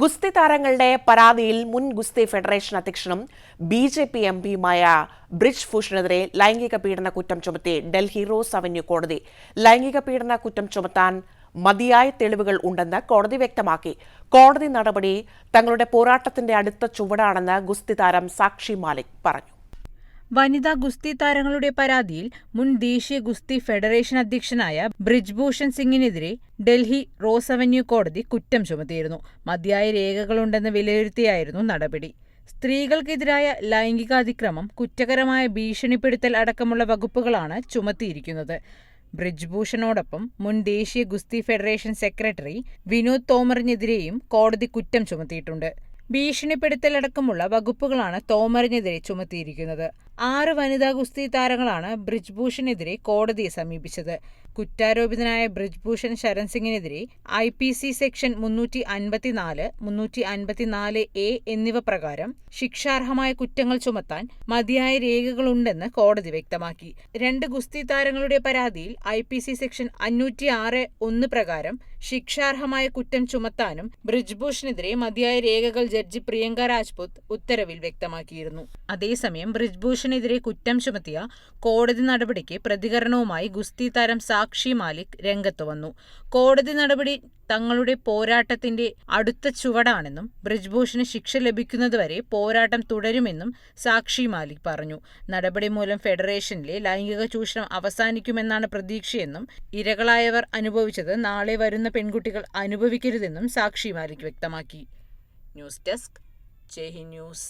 ഗുസ്തി താരങ്ങളുടെ പരാതിയിൽ മുൻ ഗുസ്തി ഫെഡറേഷൻ അധ്യക്ഷനും ബി ജെ പി എം പിയുമായ ബ്രിജ് ഭൂഷണെതിരെ ലൈംഗിക പീഡന കുറ്റം ചുമത്തി ഡൽഹി റോസ് അവന്യൂ കോടതി. ലൈംഗിക പീഡന കുറ്റം ചുമത്താൻ മതിയായ തെളിവുകൾ ഉണ്ടെന്ന് കോടതി വ്യക്തമാക്കി. കോടതി നടപടി തങ്ങളുടെ പോരാട്ടത്തിന്റെ അടുത്ത ചുവടാണെന്ന് ഗുസ്തി താരം സാക്ഷി മാലിക് പറഞ്ഞു. വനിതാ ഗുസ്തി താരങ്ങളുടെ പരാതിയിൽ മുൻ ദേശീയ ഗുസ്തി ഫെഡറേഷൻ അധ്യക്ഷനായ ബ്രിജ്ഭൂഷൺ സിംഗിനെതിരെ ഡൽഹി റോസ് അവന്യൂ കോടതി കുറ്റം ചുമത്തിയിരുന്നു. മതിയായ രേഖകളുണ്ടെന്ന് വിലയിരുത്തിയായിരുന്നു നടപടി. സ്ത്രീകൾക്കെതിരായ ലൈംഗികാതിക്രമം കുറ്റകരമായ ഭീഷണിപ്പെടുത്തൽ അടക്കമുള്ള വകുപ്പുകളാണ് ചുമത്തിയിരിക്കുന്നത്. ബ്രിജ്ഭൂഷണോടൊപ്പം മുൻ ദേശീയ ഗുസ്തി ഫെഡറേഷൻ സെക്രട്ടറി വിനോദ് തോമറിനെതിരെയും കോടതി കുറ്റം ചുമത്തിയിട്ടുണ്ട്. ഭീഷണിപ്പെടുത്തലടക്കമുള്ള വകുപ്പുകളാണ് തോമറിനെതിരെ ചുമത്തിയിരിക്കുന്നത്. ആറ് വനിതാ ഗുസ്തി താരങ്ങളാണ് ബ്രിജ്ഭൂഷണെതിരെ കോടതിയെ സമീപിച്ചത്. കുറ്റാരോപിതനായ ബ്രിജ്ഭൂഷൺ ശരൺ സിംഗിനെതിരെ ഐ പി സി സെക്ഷൻ മുന്നൂറ്റി അൻപത്തിനാല് മുന്നൂറ്റി അൻപത്തിനാല് എ എന്നിവ പ്രകാരം ശിക്ഷാർഹമായ കുറ്റങ്ങൾ ചുമത്താൻ മതിയായ രേഖകളുണ്ടെന്ന് കോടതി വ്യക്തമാക്കി. രണ്ട് ഗുസ്തി താരങ്ങളുടെ പരാതിയിൽ ഐ പി സി സെക്ഷൻ അഞ്ഞൂറ്റി ആറ് ഒന്ന് പ്രകാരം ശിക്ഷാർഹമായ കുറ്റം ചുമത്താനും ബ്രിജ്ഭൂഷണെതിരെ മതിയായ രേഖകൾ ജഡ്ജി പ്രിയങ്ക രാജ്പുത് ഉത്തരവിൽ വ്യക്തമാക്കിയിരുന്നു. അതേസമയം ബ്രിജ്ഭൂഷണെതിരെ കുറ്റം ചുമത്തിയ കോടതി നടപടിക്ക് പ്രതികരണവുമായി ഗുസ്തി താരം സാക്ഷി മാലിക് രംഗത്ത് വന്നു. കോടതി നടപടി തങ്ങളുടെ പോരാട്ടത്തിന്റെ അടുത്ത ചുവടാണെന്നും ബ്രിജ്ഭൂഷന് ശിക്ഷ ലഭിക്കുന്നതുവരെ പോരാട്ടം തുടരുമെന്നും സാക്ഷി മാലിക് പറഞ്ഞു. നടപടി മൂലം ഫെഡറേഷനിലെ ലൈംഗിക ചൂഷണം അവസാനിക്കുമെന്നാണ് പ്രതീക്ഷയെന്നും ഇരകളായവർ അനുഭവിച്ചത് നാളെ വരുന്ന പെൺകുട്ടികൾ അനുഭവിക്കരുതെന്നും സാക്ഷി മാലിക് വ്യക്തമാക്കി. News desk Jai Hind news.